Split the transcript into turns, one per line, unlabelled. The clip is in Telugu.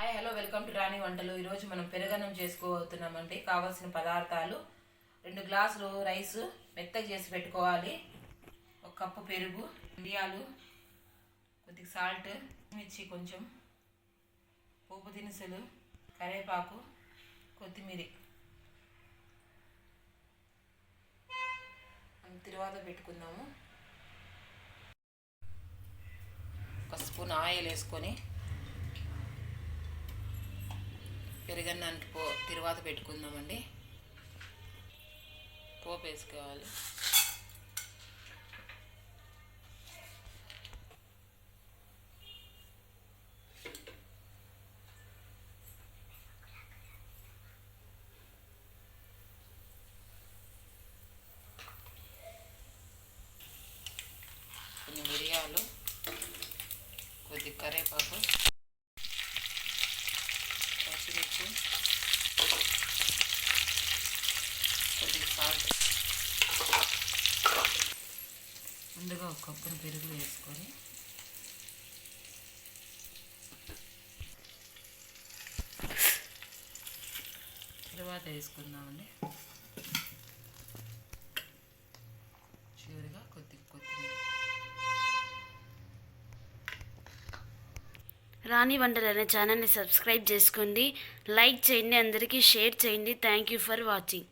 Hi hello welcome to Rani Vantalu. ఈరోజు మనం పెరుగన్నం చేసుకోబోతున్నామండి. కావాల్సిన పదార్థాలు. రెండు గ్లాసులు రైస్ మెత్తగా చేసి పెట్టుకోవాలి. ఒక కప్పు పెరుగు మిరియాలు కొద్దిగా సాల్ట్ మిర్చి కొంచెం పోపు దినుసులు కరివేపాకు కొత్తిమీర. తర్వాత పెట్టుకుందాము. ఒక స్పూన్ ఆయిల్ వేసుకొని పెరుగన్నానికి పో తిరువాత పెట్టుకుందామండి. పోపు వేసుకోవాలి. కొన్ని మిరియాలు కొద్ది కరివేపాకు పచ్చిమిర్చి కొద్దిగా సాల్ట్ ముందుగా ఒక కప్పును పెరుగు వేసుకొని తర్వాత వేసుకుందామండి. చివరిగా కొద్ది కొత్తిమీర.
రాణి వంటలు అనే ఛానల్ని సబ్స్క్రైబ్ చేసుకోండి. లైక్ చేయండి అందరికీ షేర్ చేయండి. Thank you for watching